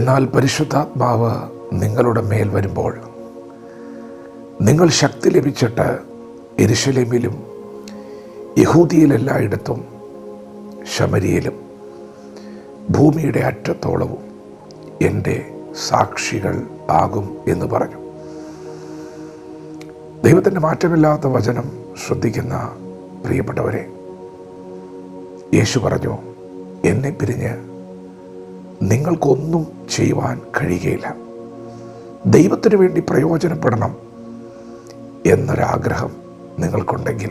എന്നാൽ പരിശുദ്ധാത്മാവ് നിങ്ങളുടെ മേൽ വരുമ്പോൾ നിങ്ങൾ ശക്തി ലഭിച്ചിട്ട് എരിശലേമിലും യഹൂദിയിലെല്ലായിടത്തും ശമരിയിലും ഭൂമിയുടെ അറ്റത്തോളവും എന്റെ സാക്ഷികൾ ആകും എന്ന് പറഞ്ഞു. ദൈവത്തിന്റെ മാറ്റമില്ലാത്ത വചനം ശ്രദ്ധിക്കുന്ന പ്രിയപ്പെട്ടവരെ യേശു പറഞ്ഞു എന്നെ പിരിഞ്ഞ് നിങ്ങൾക്കൊന്നും ചെയ്യുവാൻ കഴിയുകയില്ല. ദൈവത്തിനു വേണ്ടി പ്രയോജനപ്പെടണം എന്നൊരാഗ്രഹം നിങ്ങൾക്കുണ്ടെങ്കിൽ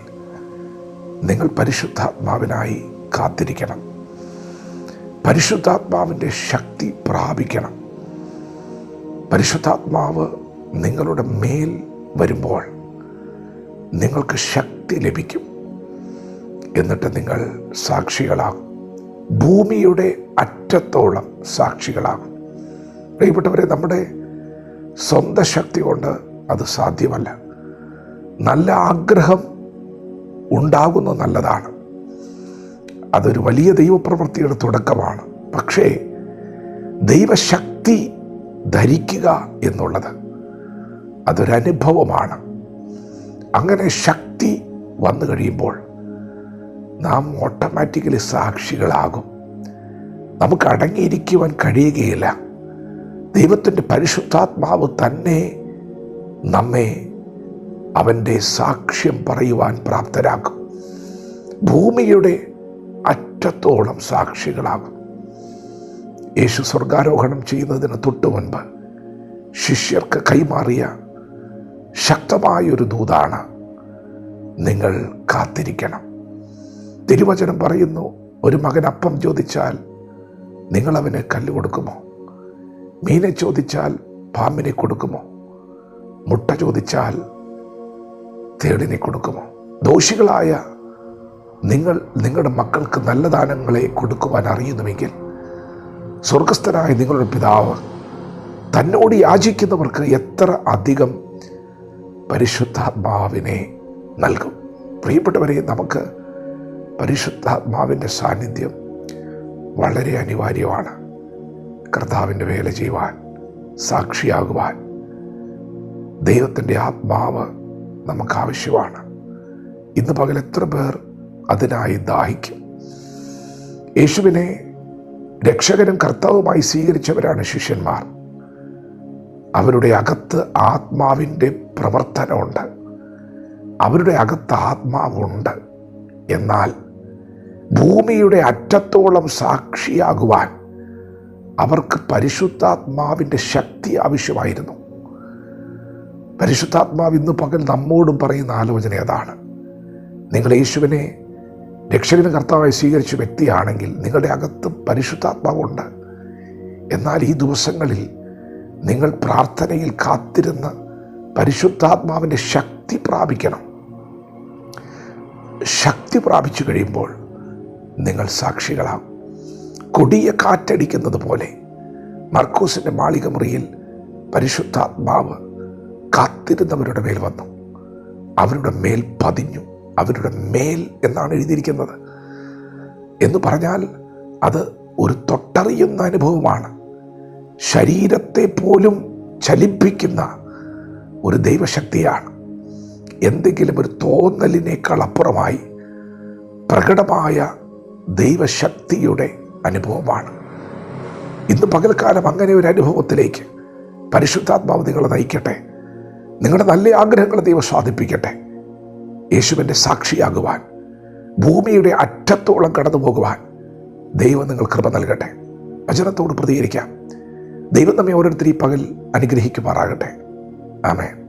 നിങ്ങൾ പരിശുദ്ധാത്മാവിനായി കാത്തിരിക്കണം. പരിശുദ്ധാത്മാവിന്റെ ശക്തി പ്രാപിക്കണം. പരിശുദ്ധാത്മാവ് നിങ്ങളുടെ മേൽ വരുമ്പോൾ നിങ്ങൾക്ക് ശക്തി ലഭിക്കും. എന്നിട്ട് നിങ്ങൾ സാക്ഷികളാകും ഭൂമിയുടെ അറ്റത്തോളം സാക്ഷികളാകും. പ്രിയപ്പെട്ടവരെ നമ്മുടെ സ്വന്തം ശക്തി കൊണ്ട് അത് സാധ്യമല്ല. നല്ല ആഗ്രഹം ഉണ്ടാകുന്നത് നല്ലതാണ്. അതൊരു വലിയ ദൈവപ്രവൃത്തിയുടെ തുടക്കമാണ്. പക്ഷേ ദൈവശക്തി ധരിക്കുക എന്നുള്ളത് അതൊരനുഭവമാണ്. അങ്ങനെ ശക്തി വന്നു കഴിയുമ്പോൾ നാം ഓട്ടോമാറ്റിക്കലി സാക്ഷികളാകും. നമുക്ക് അടങ്ങിയിരിക്കുവാൻ കഴിയുകയില്ല. ദൈവത്തിന്റെ പരിശുദ്ധാത്മാവ് തന്നെ നമ്മെ അവന്റെ സാക്ഷ്യം പറയുവാൻ പ്രാപ്തരാക്കും. ഭൂമിയുടെ അറ്റത്തോളം സാക്ഷികളാകും. യേശു സ്വർഗാരോഹണം ചെയ്യുന്നതിന് തൊട്ടു മുൻപ് ശിഷ്യർക്ക് കൈമാറിയ ശക്തമായൊരു ദൂതാണ് നിങ്ങൾ കാത്തിരിക്കണം. തിരുവചനം പറയുന്നു ഒരു മകൻ അപ്പം ചോദിച്ചാൽ നിങ്ങൾ അവന് കല്ല് കൊടുക്കുമോ? മീനെ ചോദിച്ചാൽ പാമ്പിനെ കൊടുക്കുമോ? മുട്ട ചോദിച്ചാൽ തേടിനെ കൊടുക്കുമോ? ദോഷികളായ നിങ്ങൾ നിങ്ങളുടെ മക്കൾക്ക് നല്ല ദാനങ്ങളെ കൊടുക്കുവാൻ അറിയുന്നുവെങ്കിൽ സ്വർഗസ്ഥനായ നിങ്ങളുടെ പിതാവ് തന്നോട് യാചിക്കുന്നവർക്ക് എത്ര അധികം പരിശുദ്ധാത്മാവിനെ നൽകും. പ്രിയപ്പെട്ടവരെ നമുക്ക് പരിശുദ്ധാത്മാവിന്റെ സാന്നിധ്യം വളരെ അനിവാര്യമാണ്. കർത്താവിന്റെ വേല ചെയ്യുവാൻ സാക്ഷിയാകുവാൻ ദൈവത്തിന്റെ ആത്മാവ് നമുക്ക് ആവശ്യമാണ് ഇന്ന് പകൽ എത്ര പേർ അതിനായി ദാഹിക്കും? യേശുവിനെ രക്ഷകനും കർത്താവുമായി സ്വീകരിച്ചവരാണ് ശിഷ്യന്മാർ. അവരുടെ അകത്ത് ആത്മാവിന്റെ പ്രവർത്തനമുണ്ട്. അവരുടെ അകത്ത് ആത്മാവുണ്ട്. എന്നാൽ ഭൂമിയുടെ അറ്റത്തോളം സാക്ഷിയാകുവാൻ അവർക്ക് പരിശുദ്ധാത്മാവിന്റെ ശക്തി ആവശ്യമായിരുന്നു. പരിശുദ്ധാത്മാവ് ഇന്ന് പകൽ നമ്മോടും പറയുന്ന ആലോചന അതാണ്. നിങ്ങൾ യേശുവിനെ രക്ഷകന് കർത്താവായി സ്വീകരിച്ച വ്യക്തിയാണെങ്കിൽ നിങ്ങളുടെ അകത്ത് പരിശുദ്ധാത്മാവുണ്ട്. എന്നാൽ ഈ ദിവസങ്ങളിൽ നിങ്ങൾ പ്രാർത്ഥനയിൽ കാത്തിരുന്ന് പരിശുദ്ധാത്മാവിന്റെ ശക്തി പ്രാപിക്കണം. ശക്തി പ്രാപിച്ചു കഴിയുമ്പോൾ നിങ്ങൾ സാക്ഷികളാം. കൊടിയ കാറ്റടിക്കുന്നത് പോലെ മർക്കൂസിന്റെ മാളിക മുറിയിൽ പരിശുദ്ധാത്മാവ് കാത്തിരുന്നവരുടെ മേൽ വന്നു. അവരുടെ മേൽ പതിഞ്ഞു. അവരുടെ മേൽ എന്നാണ് എഴുതിയിരിക്കുന്നത്. എന്ന് പറഞ്ഞാൽ അത് ഒരു തൊട്ടറിയുന്ന അനുഭവമാണ്. ശരീരത്തെ പോലും ചലിപ്പിക്കുന്ന ഒരു ദൈവശക്തിയാണ്. എന്തെങ്കിലും ഒരു തോന്നലിനേക്കാൾ അപ്പുറമായി പ്രകടമായ ദൈവശക്തിയുടെ അനുഭവമാണ്. ഇന്ന് പകൽക്കാലം അങ്ങനെ ഒരു അനുഭവത്തിലേക്ക് പരിശുദ്ധാത്മാവ് നയിക്കട്ടെ. നിങ്ങളുടെ നല്ല ആഗ്രഹങ്ങൾ ദൈവം സ്വാധിപ്പിക്കട്ടെ യേശുവിന്റെ സാക്ഷിയാകുവാൻ ഭൂമിയുടെ അറ്റത്തോളം കടന്നു പോകുവാൻ ദൈവം നിങ്ങൾ കൃപ നൽകട്ടെ. വചനത്തോട് പ്രതികരിക്കാം. ദൈവം നമ്മെ ഓരോരുത്തരും പകൽ അനുഗ്രഹിക്കുമാറാകട്ടെ. ആമേ